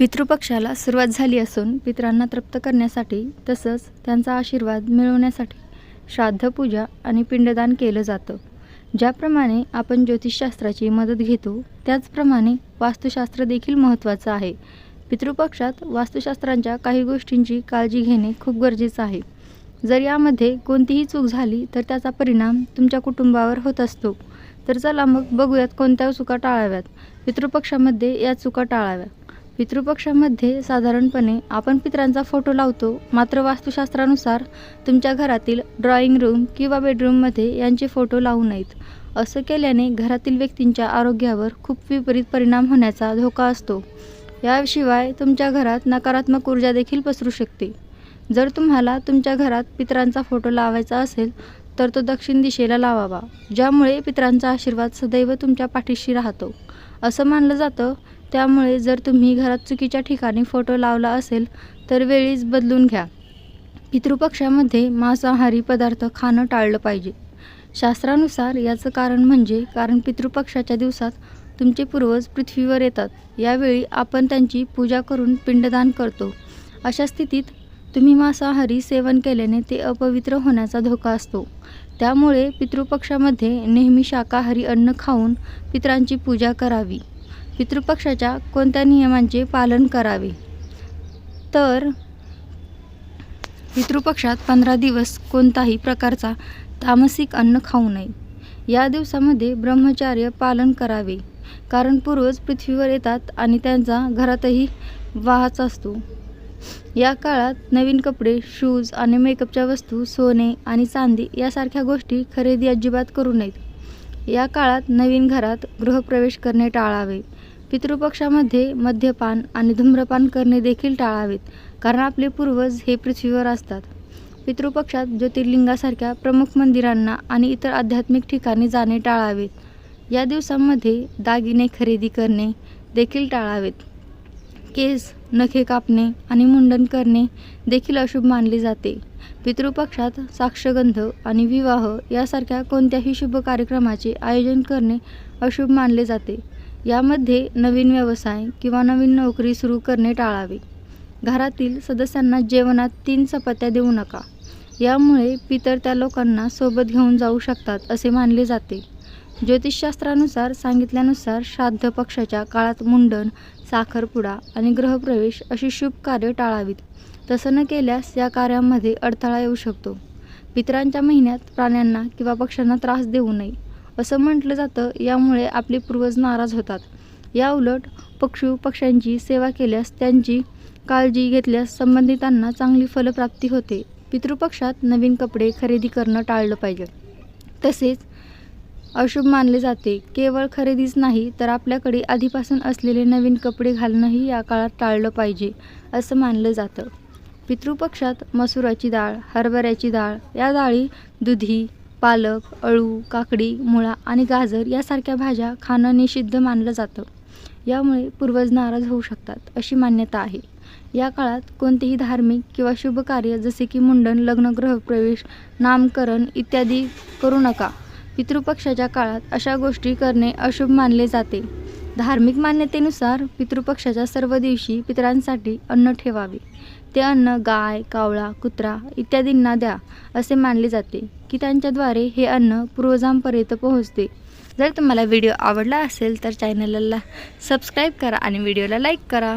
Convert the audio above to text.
पितृपक्षाला सुरुवात झाली असून पितरांना तृप्त करण्यासाठी तसंच त्यांचा आशीर्वाद मिळवण्यासाठी श्राद्ध पूजा आणि पिंडदान केलं जातं. ज्याप्रमाणे आपण ज्योतिषशास्त्राची मदत घेतो त्याचप्रमाणे वास्तुशास्त्र देखील महत्त्वाचं आहे. पितृपक्षात वास्तुशास्त्रांच्या काही गोष्टींची काळजी घेणे खूप गरजेचं आहे. जर यामध्ये कोणतीही चूक झाली तर त्याचा परिणाम तुमच्या कुटुंबावर होत असतो. तर चला मग बघूयात कोणत्या चुका टाळाव्यात. पितृपक्षामध्ये या चुका टाळाव्या पितृपक्षामध्ये साधारणपणे आपण पितरांचा फोटो लावतो. मात्र वास्तुशास्त्रानुसार तुमच्या घरातील ड्रॉइंग रूम किंवा बेडरूममध्ये यांचे फोटो लावू नयेत. असं केल्याने घरातील व्यक्तींच्या आरोग्यावर खूप विपरीत परिणाम होण्याचा धोका असतो. याशिवाय तुमच्या घरात नकारात्मक ऊर्जा देखील पसरू शकते. जर तुम्हाला तुमच्या घरात पितरांचा फोटो लावायचा असेल तर तो दक्षिण दिशेला लावावा ज्यामुळे पितरांचा आशीर्वाद सदैव तुमच्या पाठीशी राहतो. असं मानलं जातं त्यामुळे जर तुम्ही घरात चुकीच्या ठिकाणी फोटो लावला असेल तर वेळीच बदलून घ्या. पितृपक्षामध्ये मांसाहारी पदार्थ खाणं टाळलं पाहिजे. शास्त्रानुसार याचं कारण म्हणजे कारण पितृपक्षाच्या दिवसात तुमचे पूर्वज पृथ्वीवर येतात. यावेळी आपण त्यांची पूजा करून पिंडदान करतो. अशा स्थितीत तुम्ही मांसाहारी सेवन केल्याने ते अपवित्र होण्याचा धोका असतो. त्यामुळे पितृपक्षामध्ये नेहमी शाकाहारी अन्न खाऊन पितरांची पूजा करावी. पितृपक्षाच्या कोणत्या नियमांचे पालन करावे? तर पितृपक्षात पंधरा दिवस कोणताही प्रकारचा तामसिक अन्न खाऊ नये. या दिवसामध्ये ब्रह्मचार्य पालन करावे कारण पूर्वज पृथ्वीवर येतात आणि त्यांचा घरातही वाहाच असतो. या काळात नवीन कपडे शूज आणि मेकअपच्या वस्तू सोने आणि चांदी यासारख्या गोष्टी खरेदी अजिबात करू नयेत. या काळात नवीन घरात गृहप्रवेश करणे टाळावे. पितृपक्षामध्ये मद्यपान आणि धूम्रपान करणे देखील टाळावेत कारण आपले पूर्वज हे पृथ्वीवर असतात. पितृपक्षात ज्योतिर्लिंगासारख्या प्रमुख मंदिरांना आणि इतर आध्यात्मिक ठिकाणी जाणे टाळावेत. या दिवसांमध्ये दागिने खरेदी करणे देखील टाळावेत. केस नखे कापणे आणि मुंडन करणे देखील अशुभ मानले जाते. पितृपक्षात साक्षगंध आणि विवाह यासारख्या कोणत्याही शुभ कार्यक्रमाचे आयोजन करणे अशुभ मानले जाते. यामध्ये नवीन व्यवसाय किंवा नवीन नोकरी सुरू करणे टाळावे. घरातील सदस्यांना जेवणात तीन चपात्या देऊ नका. यामुळे पितर त्या लोकांना सोबत घेऊन जाऊ शकतात असे मानले जाते. ज्योतिषशास्त्रानुसार सांगितल्यानुसार श्राद्ध पक्षाच्या काळात मुंडन साखरपुडा आणि ग्रहप्रवेश अशी शुभ कार्य टाळावीत. तसं न केल्यास या कार्यामध्ये अडथळा येऊ शकतो. पितरांच्या महिन्यात प्राण्यांना किंवा पक्ष्यांना त्रास देऊ नये. असं म्हटलं जातं. यामुळे आपले पूर्वज नाराज होतात. या उलट पक्षू पक्ष्यांची सेवा केल्यास त्यांची काळजी घेतल्यास संबंधितांना चांगली फलप्राप्ती होते. पितृपक्षात नवीन कपडे खरेदी करणं टाळलं पाहिजे. तसेच अशुभ मानले जाते. केवळ खरेदीच नाही तर आपल्याकडे आधीपासून असलेले नवीन कपडे घालणंही या काळात टाळलं पाहिजे असं मानलं जातं. पितृपक्षात मसुराची डाळ हरभऱ्याची डाळ या डाळी दुधी पालक अळू काकडी मुळा आणि गाजर यासारख्या भाज्या खाणं निषिद्ध मानलं जातं. यामुळे पूर्वज नाराज होऊ शकतात अशी मान्यता आहे. या काळात कोणतेही धार्मिक किंवा शुभ कार्य जसे की मुंडन लग्न ग्रहप्रवेश नामकरण इत्यादी करू नका. पितृपक्षाच्या काळात अशा गोष्टी करणे अशुभ मानले जाते. धार्मिक मान्यतेनुसार पितृपक्षाच्या सर्व दिवशी पितरांसाठी अन्न ठेवावे. ते अन्न गाय कावळा कुत्रा इत्यादींना द्या असे मानले जाते की त्यांच्याद्वारे हे अन्न पूर्वजांपर्यंत पोहोचते. जर तुम्हाला व्हिडिओ आवडला असेल तर चॅनलला सबस्क्राईब करा आणि व्हिडिओला लाईक करा.